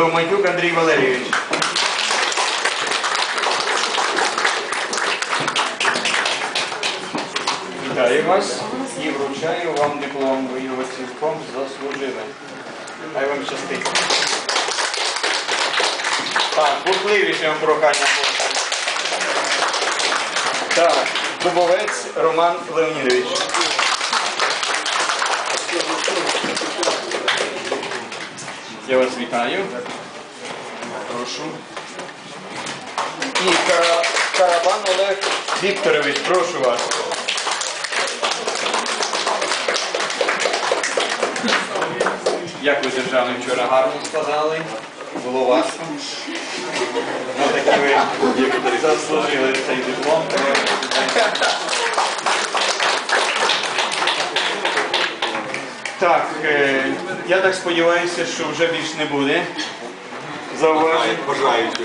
Довматюк Андрій Валерійович. Вітаю вас і вручаю вам диплом. Ви його цілком заслужили. Хай вам щастить. Так, бурхливіше вам прохання. Так, Дубовець Роман Леонідович. Я вас вітаю. Прошу. І Карабан Олег Вікторович, прошу вас. Як ви державний вчора гарно складали? Було важко. Ну такі ви заслужили цей диплом. Так, е, я так сподіваюся, що вже більш не буде. Зауважень. Бажаючи.